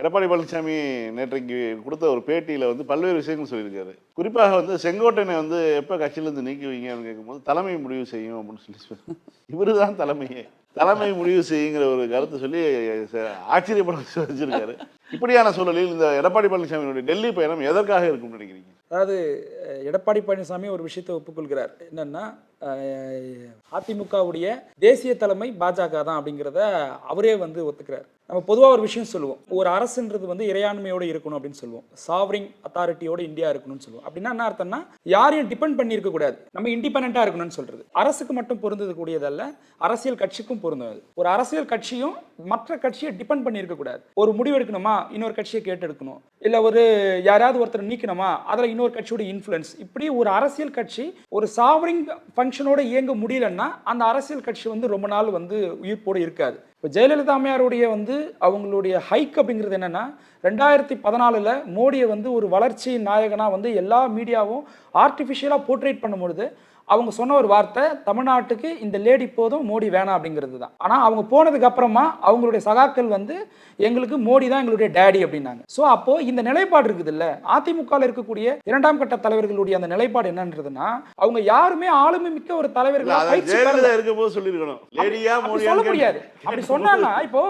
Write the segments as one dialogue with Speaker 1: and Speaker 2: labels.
Speaker 1: எடப்பாடி பழனிசாமி நேற்றைக்கு கொடுத்த ஒரு பேட்டியில் வந்து பல்வேறு விஷயங்கள் சொல்லியிருக்காரு. குறிப்பாக வந்து செங்கோட்டையனை வந்து எப்போ கட்சியிலேருந்து நீக்குவீங்க அப்படின்னு கேட்கும்போது தலைமை முடிவு செய்யும் அப்படின்னு சொல்லி சொல்லி இவரு தான் தலைமையே. தலைமை முடிவு செய்யுங்கிற ஒரு கருத்து சொல்லி ச- ஆச்சரியப்பட வச்சிருக்காரு. இப்படியான சூழலில் இந்த எடப்பாடி பழனிசாமியினுடைய டெல்லி பயணம் எதற்காக இருக்கும்னு நினைக்கிறீங்க?
Speaker 2: அதாவது எடப்பாடி பழனிசாமி ஒரு விஷயத்தை ஒப்புக்கொள்கிறார். என்னன்னா அதிமுகவுடைய தேசிய தலைமை பாஜக தான் அப்படிங்கிறத அவரே வந்து ஒத்துக்கிறார். நம்ம பொதுவாக ஒரு விஷயம் சொல்லுவோம். ஒரு அரசுன்றது வந்து இறையாண்மையோடு இருக்கணும் அப்படின்னு சொல்லுவோம். சாவரிங் அத்தாரிட்டியோட இந்தியா இருக்கணும்னு சொல்லுவோம். அப்படின்னா என்ன அர்த்தம்னா யாரையும் டிபெண்ட் பண்ணியிருக்க கூடாது. நம்ம இண்டிபெண்ட்டாக இருக்கணும்னு சொல்றது. அரசுக்கு மட்டும் பொருந்தது கூடியதல்ல அரசியல் கட்சிக்கும் பொருந்தது ஒரு அரசியல் கட்சியும் மற்ற கட்சியை டிபெண்ட் பண்ணியிருக்க கூடாது. ஒரு முடிவு எடுக்கணுமா? இன்னொரு கட்சியை கேட்டு எடுக்கணும் இல்லை ஒரு யாராவது ஒருத்தர் நீக்கணுமா? அதில் இன்னொரு கட்சியோட இன்ஃப்ளூயன்ஸ் இப்படி ஒரு அரசியல் கட்சி ஒரு சாவரிங் ஃபங்க்ஷனோட இயங்க முடியலன்னா அந்த அரசியல் கட்சி வந்து ரொம்ப நாள் வந்து உயிர்ப்போடு இருக்காது. இப்போ ஜெயலலிதா அம்மையாருடைய வந்து அவங்களுடைய ஹைக் அப்படிங்கிறது என்னன்னா ரெண்டாயிரத்தி பதினாலில் மோடியை வந்து ஒரு வளர்ச்சி நாயகனாக வந்து எல்லா மீடியாவும் ஆர்டிஃபிஷியலாக போர்ட்ரேட் பண்ணும்பொழுது அவங்க சொன்ன ஒரு வார்த்தை தமிழ்நாட்டுக்கு இந்த லேடி போதும் மோடி வேணாம் அப்படிங்கிறது தான் ஆனால் அவங்க போனதுக்கு அப்புறமா அவங்களுடைய சகாக்கள் வந்து எங்களுக்கு மோடி தான் எங்களுடைய டேடி அப்படின்னாங்க. ஸோ அப்போ இந்த நிலைப்பாடு இருக்குது இல்ல அதிமுகவில் இருக்கக்கூடிய இரண்டாம் கட்ட தலைவர்களுடைய அந்த நிலைப்பாடு என்னன்றதுன்னா அவங்க யாருமே ஆளுமை மிக்க ஒரு தலைவர்களா
Speaker 1: இருக்கும்போது சொல்லியிருக்கணும்.
Speaker 2: சொல்ல முடியாது. அப்படி சொன்னாங்கன்னா இப்போ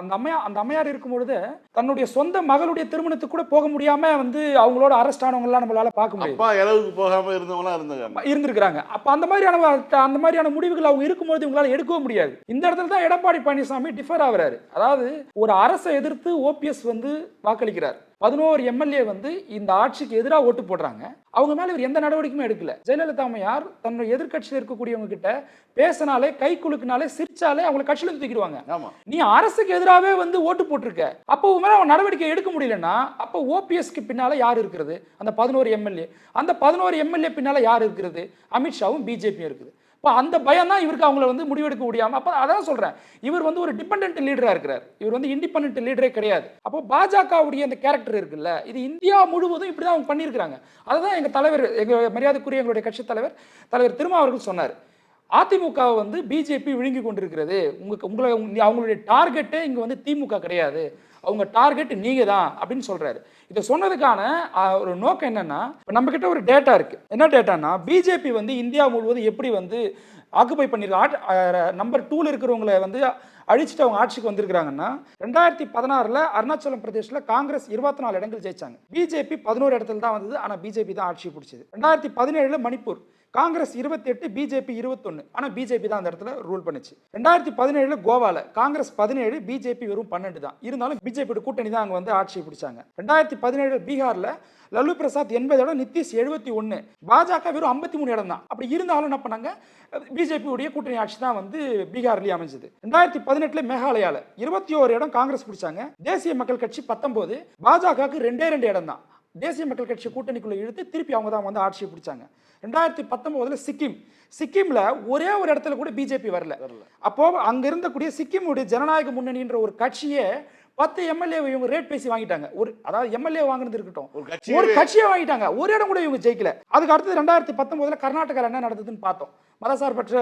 Speaker 2: அந்த அம்மையா அந்த அம்மையார் இருக்கும் பொழுது தன்னுடைய சொந்த மகளுடைய திருமணத்துக்கு கூட போக முடியாம வந்து அவங்களோட அரெஸ்ட் ஆனவங்க எல்லாம் நம்மளால பார்க்க
Speaker 1: இளவுக்கு போகாம இருந்தவங்களாம்
Speaker 2: இருந்திருக்கிறாங்க. அப்ப அந்த மாதிரியான அந்த மாதிரியான முடிவுகள் அவங்க இருக்கும்போது இவங்களால எடுக்கவும் முடியாது. இந்த இடத்துல தான் எடப்பாடி பழனிசாமி டிஃபர் ஆகிறாரு. அதாவது ஒரு அரசை எதிர்த்து ஓபிஎஸ் வந்து வாக்களிக்கிறார். பதினோரு எம்எல்ஏ வந்து இந்த ஆட்சிக்கு எதிராக ஓட்டு போடுறாங்க. அவங்க மேல இவர் எந்த நடவடிக்கையுமே எடுக்கல. ஜெயலலிதா அம்மையார் தன்னுடைய எதிர்க்கட்சியில் இருக்கக்கூடியவங்க கிட்ட பேசினாலே கை குலுக்குனாலே சிரிச்சாலே அவங்களை கட்சியில தூக்கிடுவாங்க. நீ அரசுக்கு எதிராகவே வந்து ஓட்டு போட்டிருக்க. அப்போ உன் மேல அவன் நடவடிக்கை எடுக்க முடியலன்னா அப்போ ஓபிஎஸ்க்கு பின்னால யார் இருக்கிறது? அந்த பதினோரு எம்எல்ஏ அந்த பதினோரு எம்எல்ஏ பின்னால யார் இருக்கிறது? அமித்ஷாவும் பிஜேபியும் இருக்குது. இப்போ அந்த பயம் தான் இவருக்கு அவங்கள வந்து முடிவெடுக்க முடியாமல் அப்போ அதான் சொல்கிறேன் இவர் வந்து ஒரு டிபெண்ட் லீடராக இருக்கிறார். இவர் வந்து இண்டிபெண்ட் லீடரே கிடையாது. அப்போ பாஜகவுடைய அந்த கேரக்டர் இருக்குல்ல இது இந்தியா முழுவதும் இப்படி தான் அவங்க பண்ணியிருக்கிறாங்க. அதுதான் எங்கள் தலைவர் எங்கள் மரியாதைக்குரிய எங்களுடைய கட்சித் தலைவர் தலைவர் திருமா அவர்கள் சொன்னார். அதிமுகவை வந்து பிஜேபி விழுங்கி கொண்டிருக்கிறது. உங்களுக்கு உங்களை அவங்களுடைய டார்கெட்டே இங்கே வந்து திமுக கிடையாது. அவங்க டார்கெட் நீங்கள் தான் அப்படின்னு சொல்கிறாரு இதை சொன்னதுக்கான ஒரு நோக்கம் என்னென்னா இப்போ நம்ம கிட்ட ஒரு டேட்டா இருக்குது என்ன டேட்டானா பிஜேபி வந்து இந்தியா முழுவதும் எப்படி வந்து ஆக்குபை பண்ணியிருக்க நம்பர் டூவில் இருக்கிறவங்களை வந்து அழிச்சிட்டு அவங்க ஆட்சிக்கு வந்திருக்கிறாங்கன்னா ரெண்டாயிரத்தி பதினாறில் அருணாச்சலம் பிரதேசில் காங்கிரஸ் இருபத்தி நாலு இடங்கள் ஜெயிச்சாங்க. பிஜேபி பதினோரு இடத்துல தான் வந்தது ஆனால் பிஜேபி தான் ஆட்சி பிடிச்சது. ரெண்டாயிரத்தி பதினேழில் மணிப்பூர். காங்கிரஸ் இருபத்தி எட்டு பிஜேபி இருபத்தொன்னு. ஆனால் பிஜேபி தான் அந்த இடத்துல ரூல் பண்ணுச்சு. ரெண்டாயிரத்தி பதினேழில் கோவால காங்கிரஸ் பதினேழு பிஜேபி வெறும் பன்னெண்டு தான். இருந்தாலும் பிஜேபியோட கூட்டணி தான் அங்கே வந்து ஆட்சியை பிடிச்சாங்க. ரெண்டாயிரத்தி பதினேழு பீகார்ல லல்லு பிரசாத் எண்பதோட இடம் நிதிஷ் எழுபத்தி ஒன்று பாஜக வெறும் ஐம்பத்தி மூணு இடம் தான். அப்படி இருந்தாலும் என்ன பண்ணாங்க? பிஜேபியுடைய கூட்டணி ஆட்சி தான் வந்து பீகார்லேயே அமைஞ்சது. ரெண்டாயிரத்தி பதினெட்டுல மேகாலயால இருபத்தி ஓரு இடம் காங்கிரஸ் பிடிச்சாங்க. தேசிய மக்கள் கட்சி பத்தொன்பது பாஜகவுக்கு ரெண்டே ரெண்டு இடம் தான். தேசிய மக்கள் கட்சி கூட்டணிக்குள்ள இழுத்து திருப்பி அவங்க தான் வந்து ஆட்சியை பிடிச்சாங்க. ரெண்டாயிரத்தி பத்தொன்பதுல சிக்கிம். சிக்கிம்ல ஒரே ஒரு இடத்துல கூட பிஜேபி வரல. அப்போ அங்க இருந்தக்கூடிய சிக்கிமுடைய ஜனநாயக முன்னணின்ற ஒரு கட்சியே பத்து எம்எல்ஏ இவங்க ரேட் பேசி வாங்கிட்டாங்க. ஒரு அதாவது எம்எல்ஏ வாங்குனது இருக்கட்டும்.
Speaker 1: ஒரு
Speaker 2: ஒரு
Speaker 1: கட்சி
Speaker 2: கட்சியை வாங்கிட்டாங்க. ஒரு இடம் கூட இவங்க ஜெயிக்கல. அதுக்கு அடுத்தது ரெண்டாயிரத்தி பத்தொன்பதுல கர்நாடகாவில் என்ன நடந்ததுன்னு பார்த்தோம். மதசார்பற்ற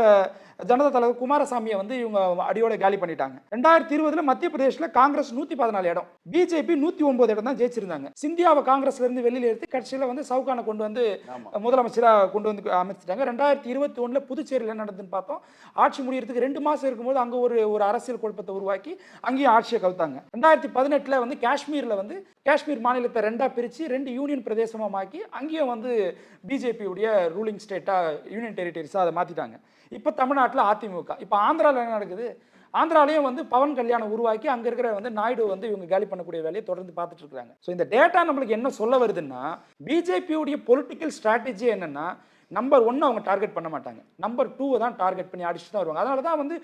Speaker 2: ஜனதா தலைவர் குமாரசாமியை வந்து இவங்க அடியோட காலி பண்ணிட்டாங்க. ரெண்டாயிரத்தி இருபதுல மத்திய பிரதேஷ்ல காங்கிரஸ் நூத்தி பதினாலு இடம். பிஜேபி நூத்தி ஒன்பது இடம் தான் ஜெயிச்சிருந்தாங்க. சிந்தியாவை காங்கிரஸ்ல இருந்து வெளியில எடுத்து கட்சியில வந்து சவுகானை கொண்டு வந்து
Speaker 1: ஆமா.
Speaker 2: முதலமைச்சரா கொண்டு வந்து அமைச்சிட்டாங்க. ரெண்டாயிரத்தி இருபத்தி ஒண்ணுல புதுச்சேரியில் என்ன நடந்ததுன்னு பார்த்தோம். ஆட்சி முடியறதுக்கு ரெண்டு மாசம் இருக்கும்போது அங்க ஒரு ஒரு அரசியல் குழப்பத்தை உருவாக்கி அங்கேயும் ஆட்சியை கவுத்தாங்க. ரெண்டாயிரத்தி பதினெட்டில் வந்து காஷ்மீரில் வந்து காஷ்மீர் மாநிலத்தை ரெண்டாக பிரித்து ரெண்டு யூனியன் பிரதேசமாக மாக்கி அங்கேயும் வந்து பிஜேபியுடைய ரூலிங் ஸ்டேட்டாக யூனியன் டெரிட்டரிஸாக அதை மாற்றிட்டாங்க இப்போ தமிழ்நாட்டில் அதிமுக. இப்போ ஆந்திராவில் என்ன நடக்குது? ஆந்திராலையும் வந்து பவன் கல்யாணம் உருவாக்கி அங்கே இருக்கிற வந்து நாயுடு வந்து இவங்க காலி பண்ணக்கூடிய வேலையை தொடர்ந்து பார்த்துட்டு இருக்காங்க. ஸோ இந்த டேட்டா நம்மளுக்கு என்ன சொல்ல வருதுன்னா பிஜேபியுடைய பொலிட்டிக்கல் ஸ்ட்ராட்டஜி என்னன்னா நம்பர் ஒன்று அவங்க டார்கெட் பண்ண மாட்டாங்க. நம்பர் டூவை தான் டார்கெட் பண்ணி அடிச்சு தான் வருவாங்க. அதனால தான் வந்து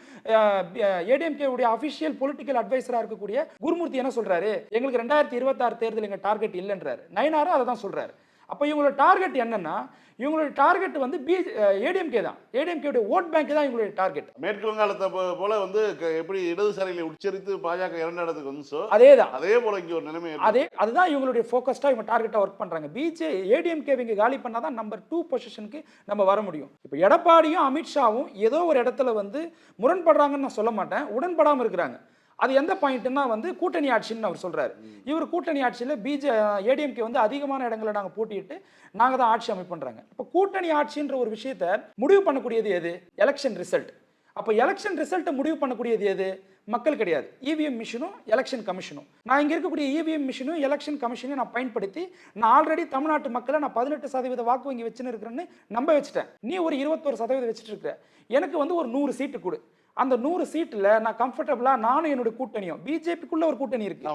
Speaker 2: ஏடிஎம்கே உடைய அஃபிஷியல் பொலிட்டிக்கல் அட்வைசராக இருக்கக்கூடிய குருமூர்த்தி என்ன சொல்றாரு? எங்களுக்கு ரெண்டாயிரத்தி இருபத்தாறு தேர்தல் எங்கள் டார்கெட் இல்லைன்றாரு. நயனாரும் அதை தான் சொல்றாரு. அப்போ இவங்களோட டார்கெட் என்னன்னா இவங்களோட டார்கெட் வந்து பி ஏடிஎம்கே தான். ஏடிஎம்கே ஓட் பேங்க் தான் இவங்களுடைய டார்கெட்
Speaker 1: மேற்கு வங்காளத்தை போல வந்து எப்படி இடதுசாரிகளை உச்சரித்து பாஜக இரண்டு இடத்துக்கு வந்துச்சோ
Speaker 2: அதே தான்
Speaker 1: அதே போல இங்க ஒரு நிலைமை.
Speaker 2: அதே அதுதான் இவங்களுடைய ஃபோக்கஸ்டாக இவங்க டார்கெட்டாக ஒர்க் பண்ணுறாங்க பிஜே ஏடிஎம்கே இவங்க காலி பண்ணால் தான் நம்பர் டூ பொசிஷனுக்கு நம்ம வர முடியும். இப்போ எடப்பாடியும் அமித்ஷாவும் ஏதோ ஒரு இடத்துல வந்து முரண்படுறாங்கன்னு நான் சொல்ல மாட்டேன். உடன்படாமல் இருக்கிறாங்க. அது எந்த பாயிண்ட்னா வந்து கூட்டணி ஆட்சின்னு அவர் சொல்றாரு. இவர் கூட்டணி ஆட்சியில் பிஜே ஏடிஎம்கே வந்து அதிகமான இடங்களை நாங்கள் போட்டியிட்டு நாங்கள் தான் ஆட்சி அமைப்புன்றாங்க. இப்போ கூட்டணி ஆட்சின்ற ஒரு விஷயத்தை முடிவு பண்ணக்கூடியது எது? எலெக்ஷன் ரிசல்ட் அப்போ எலெக்ஷன் ரிசல்ட்டை முடிவு பண்ணக்கூடியது எது? மக்கள் கிடையாது. இவிஎம் மிஷினும் எலெக்ஷன் கமிஷனும் நான் இங்கே இருக்கக்கூடிய இவிஎம் மிஷினும் எலெக்ஷன் கமிஷனையும் நான் பயன்படுத்தி நான் ஆல்ரெடி தமிழ்நாட்டு மக்களை நான் பதினெட்டு சதவீத வாக்கு வங்கி வச்சுன்னு இருக்கிறேன்னு நம்ப வச்சுட்டேன். நீ ஒரு இருபத்தொரு சதவீதம் வச்சுட்டு இருக்கிற. எனக்கு வந்து ஒரு நூறு சீட்டு கொடு. அந்த நூறு சீட்டில் நான் கம்ஃபர்டபுளாக நானும் என்னுடைய கூட்டணியும். பிஜேபிக்குள்ள ஒரு கூட்டணி இருக்கு.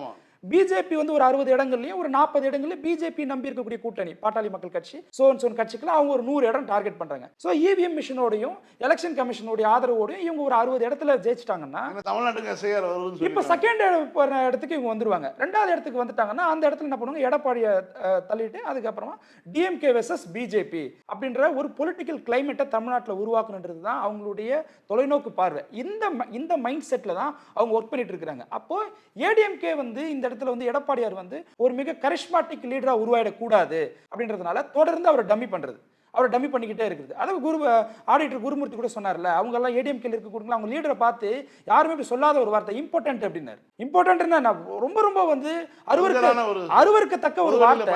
Speaker 2: பிஜேபி வந்து ஒரு அறுபது இடங்கள்லயும் ஒரு நாற்பது இடங்கள்ல பிஜேபி நம்பி இருக்கக்கூடிய கூட்டணி பாட்டாளி மக்கள் கட்சி சோன் சோன் கட்சிக்குள்ள அவங்க ஒரு நூறு இடம் டார்கெட் பண்றாங்க. ஸோ இவிஎம் மிஷினோடையும் எலெக்ஷன் கமிஷனோடைய ஆதரவோடையும் இவங்க ஒரு அறுபது இடத்துல ஜெயிச்சிட்டாங்கன்னா
Speaker 1: தமிழ்நாட்டுக்கு
Speaker 2: இப்போ செகண்ட் இடத்துக்கு இவங்க வந்துருவாங்க. ரெண்டாவது இடத்துக்கு வந்துட்டாங்கன்னா அந்த இடத்துல என்ன பண்ணுவாங்க எடப்பாடியை தள்ளிட்டு அதுக்கப்புறமா டிஎம்கே வெர்சஸ் பிஜேபி அப்படின்ற ஒரு பொலிட்டிக்கல் கிளைமேட்டை தமிழ்நாட்டில் உருவாக்கணுன்றது தான் அவங்களுடைய தொலைநோக்கு பார்வை. இந்த இந்த மைண்ட் செட்டில் தான் அவங்க ஒர்க் பண்ணிட்டு இருக்கிறாங்க. அப்போ ஏடிஎம்கே வந்து இந்த இடத்துல வந்து எடப்பாடியார் வந்து ஒரு மிக கரிஷ்மாட்டிக் லீடராக உருவாயிடக்கூடாது அப்படின்றதுனால தொடர்ந்து அவரை டம்மி பண்றது. அவரை டம்மி பண்ணிக்கிட்டே இருக்குது அதாவது குரு ஆடிட்டர் குருமூர்த்தி கூட சொன்னார்ல அவங்க எல்லாம் ஏடிஎம்கேல இருக்கக்கூடிய அவங்க லீடரை பார்த்து யாருமே இப்படி சொல்லாத ஒரு வார்த்தை இம்பார்ட்டன்ட் அப்படின்னாரு. இம்பார்ட்டன்ட்னா நான் ரொம்ப ரொம்ப வந்து அருவருக்கு அருவருக்கத்தக்க ஒரு வார்த்தை.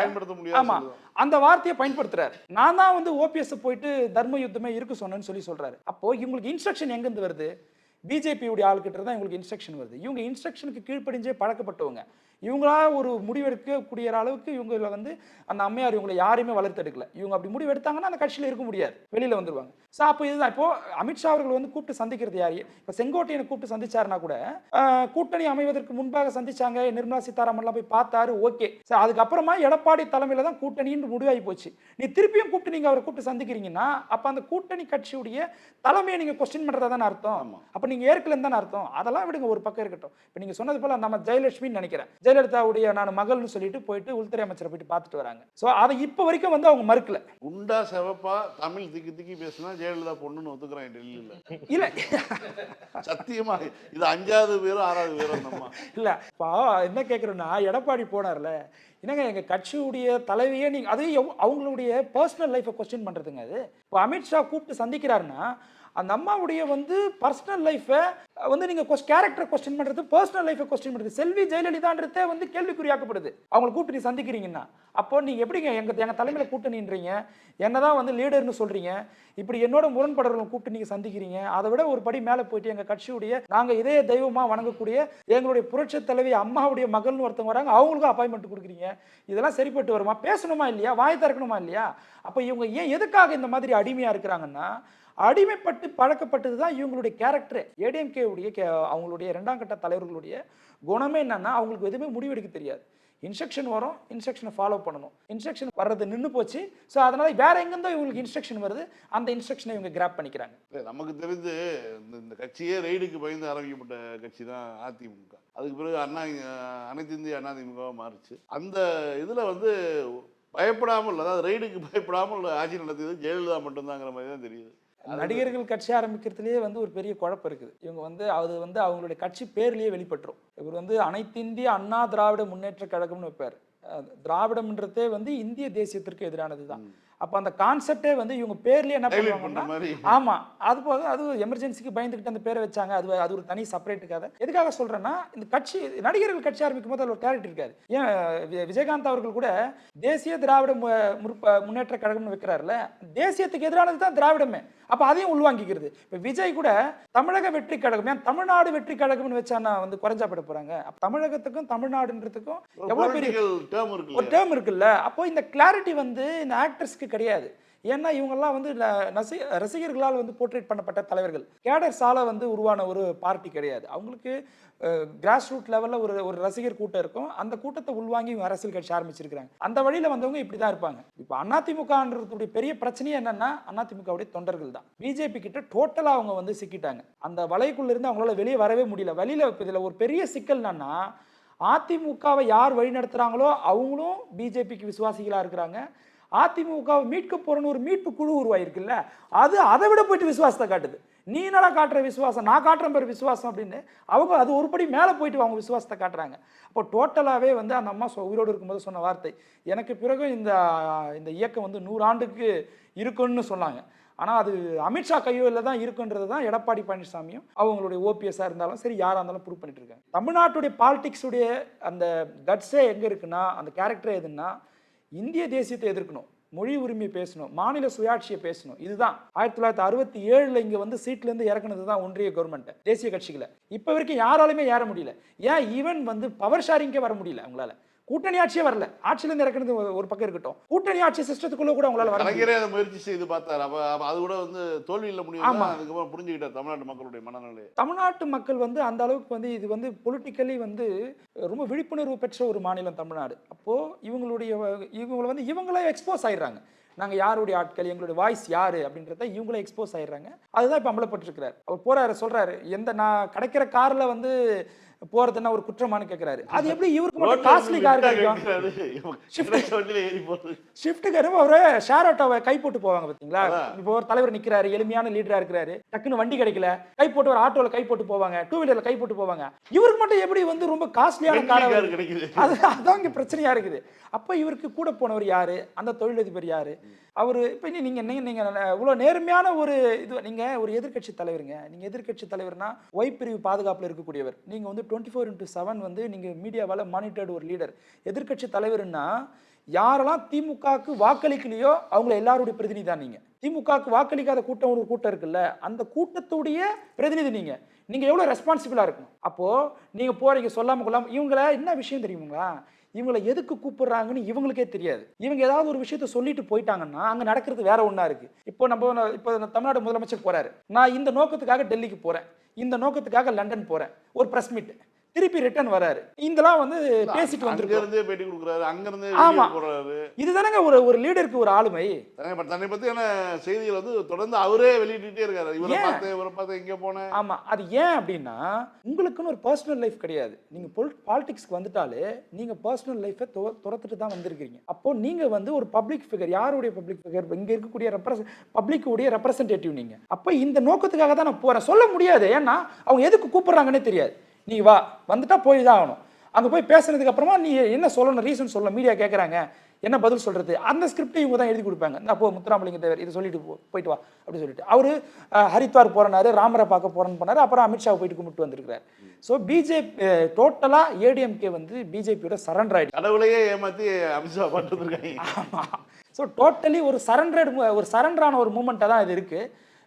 Speaker 2: ஆமா. அந்த வார்த்தையை பயன்படுத்துறாரு. நான் தான் வந்து ஓபிஎஸ் போயிட்டு தர்ம யுத்தமே இருக்கு சொன்னேன்னு சொல்லி சொல்றாரு. அப்போ இவங்களுக்கு இன்ஸ்ட்ரக்ஷன் எங்கிருந்து வருது? பிஜேபியுடைய ஆள்கிட்ட தான் இவங்களுக்கு இன்ஸ்ட்ரக்ஷன் வருது. இவங்க இன்ஸ்ட்ரக்ஷனுக்கு கீழ்ப்படிஞ்சே பழக்கப்பட்டவங்க. இவங்களா ஒரு முடிவெடுக்கக்கூடிய அளவுக்கு இவங்கள வந்து அந்த அம்மையார் இவங்களை யாரையுமே வளர்த்தெடுக்கல இவங்க அப்படி முடிவு எடுத்தாங்கன்னா அந்த கட்சியில் இருக்க முடியாது. வெளியில வந்துருவாங்க. ஸோ அப்போ இதுதான். இப்போ அமித்ஷா அவர்கள் வந்து கூப்பிட்டு சந்திக்கிறது யாரு? இப்போ செங்கோட்டையனை கூப்பிட்டு சந்திச்சாருன்னா கூட கூட்டணி அமைவதற்கு முன்பாக சந்திச்சாங்க. நிர்மலா சீதாராமன்லாம் போய் பார்த்தாரு. ஓகே. சார் அதுக்கப்புறமா எடப்பாடி தலைமையில தான் கூட்டணின்னு முடிவாகி போச்சு. நீ திருப்பியும் கூப்பிட்டு நீங்க அவரை கூப்பிட்டு சந்திக்கிறீங்கன்னா அப்ப அந்த கூட்டணி கட்சியுடைய தலைமையை நீங்க கொஸ்டின் பண்றதா தானே அர்த்தம். அப்ப நீங்க ஏற்கலன்னு தானே அர்த்தம்? அதெல்லாம் விடுங்க. ஒரு பக்கம் இருக்கட்டும். இப்போ நீங்க சொன்னது போல நம்ம ஜெயலட்சுமின்னு நினைக்கிறேன். ஜெயலலிதாவுடைய நான் மகள்னு சொல்லிட்டு போயிட்டு உள்துறை அமைச்சரை போயிட்டு பார்த்துட்டு வராங்க. ஸோ அதை இப்போ வரைக்கும் வந்து அவங்க மறுக்கல.
Speaker 1: குண்டா செவப்பா தமிழ் திக்கி திக்கி பேசினா ஜெயலலிதா பொண்ணுன்னு ஒத்துக்கிறாங்க டெல்லியில.
Speaker 2: இல்ல.
Speaker 1: சத்தியமா இது அஞ்சாவது பேரும் ஆறாவது பேரும் அந்த அம்மா.
Speaker 2: இல்ல. இப்போ என்ன கேட்குறேன்னா எடப்பாடி போனார்ல. என்னங்க எங்க கட்சியுடைய தலைவியே நீங்க அது அவங்களுடைய பர்சனல் லைஃப்பை கொஸ்டின் பண்றதுங்க அது? இப்போ அமித்ஷா கூப்பிட்டு சந்திக்கிறாருன்னா அந்த அம்மாவுடைய வந்து பர்சனல் லைஃப்பை வந்து நீங்கள் கொஸ் கேரக்டரை கொஸ்டின் பண்ணுறது பர்சனல் லைஃப்பை கொஸ்டின் பண்ணுறது செல்வி ஜெயலலிதான்றதே வந்து கேள்விக்குறியாக்கப்படுது அவங்களை கூட்டு நீ சந்திக்கிறீங்கன்னா அப்போ நீங்கள் எப்படிங்க எங்கள் எங்கள் தலைமையில் கூட்டு நின்றீங்க கூட்டணின்றீங்க? என்னதான் வந்து லீடர்னு சொல்கிறீங்க இப்படி என்னோட முரண்படர்களை கூப்பிட்டு நீங்கள் சந்திக்கிறீங்க. அதை விட ஒரு படி மேலே போயிட்டு எங்கள் கட்சியுடைய நாங்கள் இதே தெய்வமாக வணங்கக்கூடிய எங்களுடைய புரட்சி தலைவி அம்மாவுடைய மகள்னு ஒருத்தவங்க வராங்க. அவங்களுக்கும் அப்பாயின்மெண்ட் கொடுக்குறீங்க. இதெல்லாம் சரிப்பட்டு வருமா? பேசணுமா இல்லையா? வாய் திறக்கணுமா இல்லையா? அப்போ இவங்க ஏன் எதுக்காக இந்த மாதிரி அடிமையாக இருக்கிறாங்கன்னா அடிமைப்பட்டு பழக்கப்பட்டது தான் இவங்களுடைய கேரக்டர் ஏடிஎம்கே உடைய கே- அவங்களுடைய இரண்டாம் கட்ட தலைவர்களுடைய குணமே என்னன்னா அவங்களுக்கு எதுவுமே முடிவெடுக்க தெரியாது. இன்ஸ்ட்ரக்ஷன் வரும் இன்ஸ்ட்ரக்ஷனை ஃபாலோ பண்ணணும். இன்ஸ்ட்ரக்ஷன் வர்றது நின்று போச்சு. ஸோ அதனால வேற எங்கேருந்தோ இவங்களுக்கு இன்ஸ்ட்ரக்ஷன் வருது. அந்த இன்ஸ்ட்ரக்ஷனை இவங்க கிராப் பண்ணிக்கிறாங்க.
Speaker 1: நமக்கு தெரிஞ்சு இந்த இந்த கட்சியே ரெய்டுக்கு பயந்து ஆரம்பிக்கப்பட்ட கட்சி தான் அதிமுக. அதுக்கு பிறகு அண்ணா அனைத்து இந்திய அண்ணா மாறுச்சு. அந்த இதில் வந்து பயப்படாமல் அதாவது ரெய்டுக்கு பயப்படாமல் ஆட்சி நடத்தியது ஜெயலலிதா மட்டும்தாங்கிற மாதிரி தான் தெரியுது.
Speaker 2: நடிகர்கள் கட்சி ஆரம்பிக்கிறதுலேயே வந்து ஒரு பெரிய குழப்பம் இருக்குது. இவங்க வந்து அது வந்து அவங்களுடைய கட்சி பேர்லயே வெளிப்பட்டுரும். இவர் வந்து அனைத்திந்திய அண்ணா திராவிட முன்னேற்ற கழகம்னு வைப்பார். திராவிடம்ன்றதே வந்து இந்திய தேசியத்திற்கு எதிரானது தான் அப்போ அந்த கான்செப்டே வந்து இவங்க பேர்லயே என்ன பண்ணுவாங்கன்னா ஆமா அது போக அது எமர்ஜென்சிக்கு பயந்துக்கிட்டு அந்த பேரை வச்சாங்க. அது அது ஒரு தனி செப்பரேட் கதை எதுக்காக சொல்றேன்னா இந்த கட்சி நடிகர்கள் கட்சி ஆரம்பிக்கும் போது அதுல ஒரு கேரக்டர் இருக்காது ஏன் விஜயகாந்த் அவர்கள் கூட தேசிய திராவிட முன்னேற்ற கழகம்னு வைக்கிறாருல தேசியத்துக்கு எதிரானது தான் திராவிடமே. அப்ப அதையும் உள்வாங்கிக்கிறது. இப்ப விஜய் கூட தமிழக வெற்றி கழகம் ஏன் தமிழ்நாடு வெற்றி கழகம்னு வச்சா நான் வந்து குறைஞ்சாப்பட போறாங்க. அப்ப தமிழகத்துக்கும் தமிழ்நாடுன்றதுக்கும் எவ்வளவு பெரிய ஒரு டேர்ம் இருக்குல்ல. அப்போ இந்த கிளாரிட்டி வந்து இந்த ஆக்டர்ஸ்க்கு கிடையாது. ஏன்னா இவங்கெல்லாம் வந்து ந- நசி ரசிகர்களால் வந்து போர்ட்ரேட் பண்ணப்பட்ட தலைவர்கள். கேடர் சாலை வந்து உருவான ஒரு பார்ட்டி கிடையாது. அவங்களுக்கு கிராஸ் ரூட் லெவலில் ஒரு ஒரு ரசிகர் கூட்டம் இருக்கும். அந்த கூட்டத்தை உள்வாங்கி இவங்க அரசியல் கட்சி ஆரம்பிச்சிருக்காங்க அந்த வழியில் வந்தவங்க இப்படி தான் இருப்பாங்க. இப்போ அதிமுகன்றதுடைய பெரிய பிரச்சனையே என்னன்னா அதிமுகவுடைய தொண்டர்கள் தான். பிஜேபி கிட்ட டோட்டலாக அவங்க வந்து சிக்கிட்டாங்க. அந்த வலைக்குள்ளேருந்து அவங்களால வெளியே வரவே முடியல. வெளியில இதில் ஒரு பெரிய சிக்கல் என்னன்னா அதிமுகவை யார் வழி நடத்துகிறாங்களோ அவங்களும் பிஜேபிக்கு விசுவாசிகளாக இருக்கிறாங்க. அதிமுகவை மீட்க போறன்னு ஒரு மீட்பு குழு உருவாயிருக்குல்ல அது அதை விட போயிட்டு விசுவாசத்தை காட்டுது. நீ என்னடா காட்டுற விசுவாசம்? நான் காட்டுறேன் பேர் விசுவாசம் அப்படின்னு அவங்க அது ஒரு படி மேலே போயிட்டு அவங்க விசுவாசத்தை காட்டுறாங்க. அப்போ டோட்டலாகவே வந்து அந்த அம்மா உயிரோடு இருக்கும்போது சொன்ன வார்த்தை எனக்கு பிறகு இந்த இந்த இயக்கம் வந்து நூறாண்டுக்கு இருக்குன்னு சொன்னாங்க. ஆனால் அது அமித்ஷா கையில் தான் இருக்குன்றது தான் எடப்பாடி பழனிசாமியும் அவங்களுடைய ஓபிஎஸ்ஸாக இருந்தாலும் சரி யாராக இருந்தாலும் ப்ரூவ் பண்ணிட்டு இருக்காங்க. தமிழ்நாட்டுடைய பாலிடிக்ஸுடைய அந்த கட்ஸே எங்கே இருக்குன்னா அந்த கேரக்டர் எதுன்னா இந்திய தேசியத்தை எதிர்க்கணும் மொழி உரிமை பேசணும் மாநில சுயாட்சியை பேசணும். இதுதான். ஆயிரத்தி தொள்ளாயிரத்தி அறுபத்தி ஏழுல இங்க வந்து சீட்ல இருந்து இறக்குனது தான் ஒன்றிய கவர்மெண்ட் தேசிய கட்சிகளை. இப்ப வரைக்கும் யாராலுமே ஏற முடியல. ஏன் ஈவன் வந்து பவர் ஷேரிங்கே வர முடியல அவங்களால? கூட்டணி ஆட்சியே வரல. ஆட்சியில இருந்து இறக்குனது ஒரு- பக்கம் இருக்கட்டும். கூட்டணி ஆட்சி சிஸ்டத்துக்குள்ள கூட அவங்களால வர
Speaker 1: முயற்சி செய்து பார்த்தாரு. அப்ப அது கூட வந்து தோல்வியில் முடியும்
Speaker 2: ஆமா.
Speaker 1: அதுக்கப்புறம் புரிஞ்சுக்கிட்டார் தமிழ்நாட்டு மக்களுடைய மனநிலை
Speaker 2: தமிழ்நாட்டு மக்கள் வந்து அந்த அளவுக்கு வந்து இது வந்து பொலிட்டிக்கலி வந்து ரொம்ப விழிப்புணர்வு பெற்ற ஒரு மாநிலம் தமிழ்நாடு. அப்போ இவங்களுடைய இவங்களை வந்து இவங்களே எக்ஸ்போஸ் ஆயிடுறாங்க. நாங்க யாருடைய ஆட்கள்? எங்களுடைய வாய்ஸ் யாரு? அப்படின்றத இவங்களே எக்ஸ்போஸ் ஆயிடுறாங்க. அதுதான் இப்போ அம்பலப்பட்டிருக்கிறார் அவர் போறாரு சொல்றாரு. எந்த நான் கிடைக்கிற கார்ல வந்து போறதுன்னா ஒரு குற்றமானு கேட்கிறாரு அது எப்படி இவருக்கு மட்டும் காஸ்ட்லி கார் ஷிஃப்ட்டுக்கு ரொம்ப ஒரு ஷேர் ஆட்டோவை கை போட்டு போவாங்க பாத்தீங்களா. இப்போ ஒரு தலைவர் நிக்கிறாரு எளிமையான லீடரா இருக்கிறாரு. டக்குன்னு வண்டி கிடைக்கல. கை போட்டு ஒரு ஆட்டோல கை போட்டு போவாங்க. டூ வீலர்ல கை போட்டு போவாங்க. இவருக்கு மட்டும் எப்படி வந்து ரொம்ப காஸ்ட்லியான காரை
Speaker 1: கிடைக்குது.
Speaker 2: அது அதான் இங்க பிரச்சனையா இருக்குது. அப்ப இவருக்கு கூட போனவர் யாரு? அந்த தொழிலதிபர் யாரு? அவரு இப்ப நீ- நீங்க நீங்க நீங்க இவ்வளவு நேர்மையான ஒரு இது நீங்க ஒரு எதிர்க்கட்சி தலைவருங்க. நீங்க எதிர்க்கட்சி தலைவர்னா ஒய் பிரிவு பாதுகாப்புல இருக்கக்கூடியவர். நீங்க வந்து டுவெண்ட்டி ஃபோர் இன்டூ செவன் வந்து நீங்கள் மீடியாவால் மானிட்டர்டு ஒரு லீடர் எதிர்க்கட்சி தலைவர்னா யாரெல்லாம் திமுகவுக்கு வாக்களிக்கலையோ அவங்கள எல்லாருடைய பிரதிநிதி தான் நீங்கள் திமுகவுக்கு வாக்களிக்காத கூட்டம் ஒரு கூட்டம் இருக்குல்ல அந்த கூட்டத்துடைய பிரதிநிதி நீங்கள் நீங்கள் எவ்வளோ ரெஸ்பான்சிபிளாக இருக்கணும்? அப்போது நீங்கள் போகிறீங்க சொல்லாமல் கொள்ளாமல் இவங்கள என்ன விஷயம் தெரியுங்களா இவங்களை எதுக்கு கூப்பிடுறாங்கன்னு இவங்களுக்கே தெரியாது. இவங்க ஏதாவது ஒரு விஷயத்த சொல்லிட்டு போயிட்டாங்கன்னா அங்கே நடக்கிறது வேற ஒன்றா இருக்கு. இப்போ நம்ம இப்போ தமிழ்நாடு முதலமைச்சர் போறாரு. நான் இந்த நோக்கத்துக்காக டெல்லிக்கு போறேன். இந்த நோக்கத்துக்காக லண்டன் போறேன். ஒரு ப்ரெஸ் மீட் திருப்பி ரிட்டர்ன் வராரு. இதெல்லாம் வந்து பேசிட்டு
Speaker 1: இருந்தே பேட்டி கொடுக்குறாரு அங்க இருந்தே
Speaker 2: ஆமா.
Speaker 1: போடுறாரு.
Speaker 2: இதுதானங்க ஒரு ஒரு லீடருக்கு ஒரு ஆளுமை.
Speaker 1: தன்னை பத்தியான செய்திகள் வந்து தொடர்ந்து அவரே வெளியிட்டுட்டே இருக்காரு. இவரை
Speaker 2: ஏன்?
Speaker 1: பார்த்தேன் இவரை பார்த்தேன் இங்க போனேன்.
Speaker 2: ஆமா. அது ஏன் அப்படின்னா உங்களுக்குன்னு ஒரு பர்சனல் லைஃப் கிடையாது. நீங்க பொல் பாலிடிக்ஸ்க்கு வந்துட்டாலே நீங்க பர்சனல் லைஃபை துரத்துட்டு தான் வந்திருக்கீங்க அப்போ நீங்க வந்து ஒரு பப்ளிக் ஃபிகர் யாருடைய பப்ளிக் ஃபிகர் இங்க இருக்கக்கூடிய ரெப்ரஸ் பப்ளிக்குடைய ரெப்ரசன்டேட்டிவ் நீங்க. அப்போ இந்த நோக்கத்துக்காக தான் நான் போறேன். சொல்ல முடியாது. ஏன்னா அவங்க எதுக்கு கூப்பிடுறாங்கன்னே தெரியாது. நீ வா. வந்துட்டா போய் தான் ஆகணும் அங்க போய் பேசுனதுக்கு அப்புறமா நீ என்ன சொல்லணும் ரீசன் சொல்ல மீடியா கேட்குறாங்க என்ன பதில் சொல்றது? அந்த ஸ்கிரிப்டை இவங்க தான் எழுதி கொடுப்பாங்க. நான் அப்போ முத்துராமலிங்க தேவர் இதை சொல்லிட்டு போ போயிட்டு வா அப்படி சொல்லிட்டு. அவரு ஹரித்வார் போறனாரு ராமரை பார்க்க போறேன்னு போனாரு அப்புறம் அமித்ஷாவை போயிட்டு கும்பிட்டு வந்திருக்கிறார். ஸோ பிஜேபி டோட்டலா ஏடிஎம்கே வந்து பிஜேபியோட சரண்டர் ஆயிடுச்சு.
Speaker 1: கடவுளையே ஏமாத்தி அமித்ஷா பண்ணிட்டு இருக்காங்க
Speaker 2: ஆமா. ஸோ டோட்டலி ஒரு சரண்டர்டு ஒரு சரண்டரான ஒரு மூமெண்ட்டாக தான் இது இருக்கு.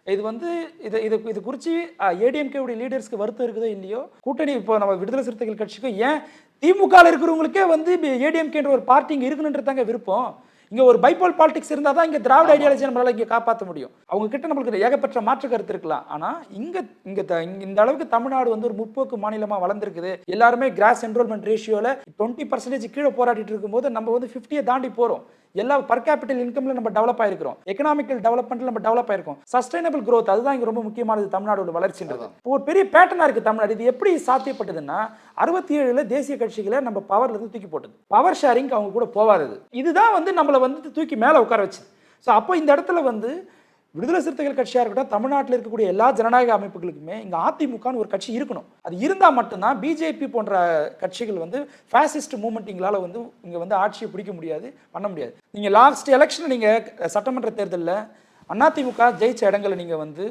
Speaker 2: இது வந்து இது இது இது குறித்து ஏடிஎம்கே உடைய லீடர்ஸ்க்கு வருத்தம் இருக்குதோ இல்லையோ? கூட்டணி இப்போ நம்ம விடுதலை சிறுத்தைகள் கட்சிக்கும் ஏன் திமுகவில் இருக்கிறவங்களுக்கே வந்து ஏடிஎம்கேன்ற ஒரு பார்ட்டி இங்கே இருக்குன்றதாங்க விருப்பம். இங்க ஒரு பைபால் பாலிடிக்ஸ் இருந்தால் தான் இங்க திராவிட ஐடியாலஜி நம்மளால இங்க காப்பாற்ற முடியும். அவங்க கிட்ட நம்மளுக்கு ஏகப்பட்ட மாற்று கருத்து இருக்கலாம். ஆனா இங்க இங்க த- இந்த அளவுக்கு தமிழ்நாடு வந்து ஒரு முற்போக்கு மாநிலமா வளர்ந்துருக்குது. எல்லாருமே கிராஸ் என்ரோல்மெண்ட் ரேஷியோல டுவெண்ட்டி பர்சன்டேஜ் கீழே போராடிட்டு இருக்கும்போது நம்ம வந்து ஃபிஃப்டியை தாண்டி போறோம். எல்லா பர் கேபிட்டல் இன்கம்ல நம்ம டெவலப் ஆயிருக்கிறோம். எக்கனாமிக்கல் டெவலப்மெண்ட்ல நம்ம டெவலப் ஆயிருக்கோம். சஸ்டைனபிள் growth அதுதான் இங்க ரொம்ப முக்கியமானது தமிழ்நாடோட வளர்ச்சின்றது. ஒரு பெரிய பேட்டர்னா இருக்கு தமிழ்நாடு. இது எப்படி சாத்தியப்பட்டதுன்னா அறுபத்தி ஏழுல தேசிய கட்சிகளை நம்ம பவர்ல இருந்து தூக்கி போட்டது. பவர் ஷேரிங் அவங்க கூட போகாதது. இதுதான் வந்து நம்மளை வந்து தூக்கி மேல உட்கார வச்சு ஸோ அப்போ இந்த இடத்துல வந்து விடுதலை சிறுத்தைகள் கட்சியாக இருக்கட்டும் தமிழ்நாட்டில் இருக்கக்கூடிய எல்லா ஜனநாயக அமைப்புகளுக்குமே இங்கே அதிமுகன்னு ஒரு கட்சி இருக்கணும். அது இருந்தால் மட்டும்தான் பிஜேபி போன்ற கட்சிகள் வந்து ஃபேசிஸ்ட் மூமெண்ட்டிங்களால் வந்து இங்கே வந்து ஆட்சியை பிடிக்க முடியாது பண்ண முடியாது. நீங்கள் லாஸ்ட் எலெக்ஷன் நீங்கள் சட்டமன்ற தேர்தலில் அதிமுக ஜெயிச்ச இடங்களை நீங்கள் வந்து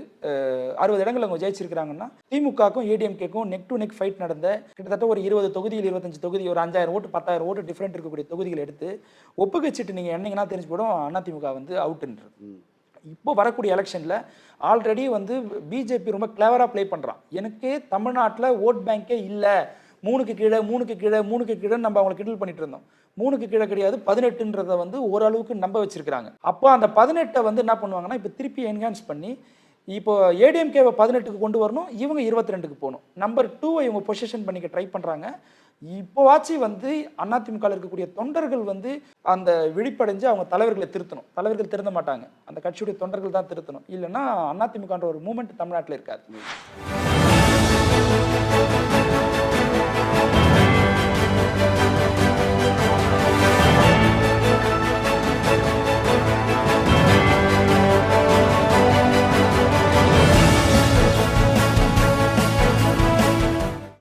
Speaker 2: அறுபது இடங்கள் அவங்க ஜெயிச்சிருக்கிறாங்கன்னா திமுகக்கும் ஏடிஎம்கேக்கும் நெக் டு நெக் ஃபைட் நடந்த கிட்டத்தட்ட ஒரு இருபது தொகுதியில் இருபத்தஞ்சு தொகுதி ஒரு அஞ்சாயிரம் ஓட்டு பத்தாயிரம் ஓட்டு டிஃப்ரெண்ட் இருக்கக்கூடிய தொகுதிகளை எடுத்து ஒப்புக்கச்சிட்டு நீங்கள் என்னங்கன்னா தெரிஞ்சு போடும் அதிமுக வந்து அவுட்டுன்றது இப்போ வரக்கூடிய எலெக்ஷனில் ஆல்ரெடி வந்து பிஜேபி ரொம்ப கிளவராக ப்ளே பண்ணுறான் எனக்கு தமிழ்நாட்டில் ஓட் பேங்கே இல்லை. மூணுக்கு கீழே மூணுக்கு கீழே மூணுக்கு கீழே நம்ம அவங்களை கிண்டல் பண்ணிட்டு இருந்தோம். மூணுக்கு கீழே கிடையாது பதினெட்டுன்றதை வந்து ஓரளவுக்கு நம்ப வச்சிருக்கிறாங்க. அப்போ அந்த பதினெட்டை வந்து என்ன பண்ணுவாங்கன்னா இப்போ திருப்பி என்ஹான்ஸ் பண்ணி இப்போ ஏடிஎம்கேவை பதினெட்டுக்கு கொண்டு வரணும் இவங்க இருபத்தி ரெண்டுக்கு போகணும். நம்பர் டூவை இவங்க பொசிஷன் பண்ணிக்க ட்ரை பண்ணுறாங்க இப்போவாச்சு வந்து அதிமுகவில் இருக்கக்கூடிய தொண்டர்கள் வந்து அந்த விழிப்படைஞ்சு அவங்க தலைவர்களை திருத்தணும். தலைவர்கள் திருந்த மாட்டாங்க. அந்த கட்சியுடைய தொண்டர்கள் தான் திருத்தணும். இல்லைன்னா அதிமுகன்ற ஒரு மூமெண்ட் தமிழ்நாட்டில் இருக்காது.